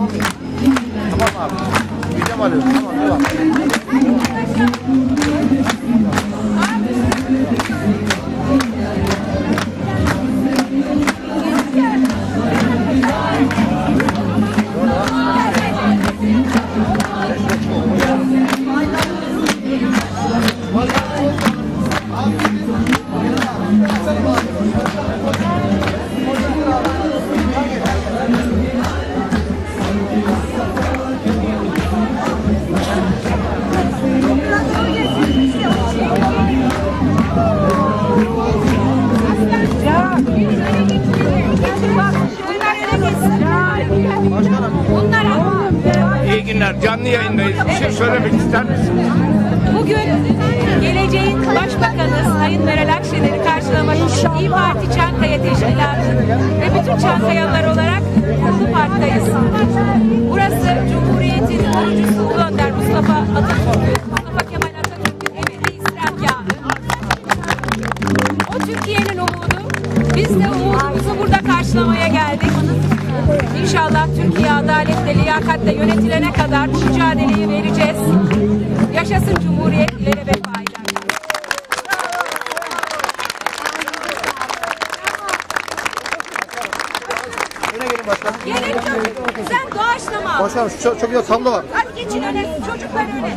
Tamam abi. Video alıyorum. Tamam devam. İyi günler. Canlı yayındayız. Bir şey söylemek ister misiniz? Bugün geleceğin başbakanı Sayın Meral Akşener'i karşılamak için İYİ Parti Çankaya Teşkilatı ve bütün Çankayalılar olarak bu parktayız. Burası Cumhuriyet'in kurucusu Ulu Önder Mustafa Atatürk'ün, Mustafa Kemal Atatürk'ün ebedi istirahatgahı. O Türkiye'nin umudu. Biz de umudumuzu burada karşılamaya geldik. İnşallah Türkiye adaletle, liyakatle yönetilene kadar mücadeleyi vereceğiz. Yaşasın Cumhuriyet, ileri ve. Öne gelin çocuk, sen doğaçlama. Başkanım şu çok, çok güzel tablo var. Hadi geçin öne, çocuklar öne.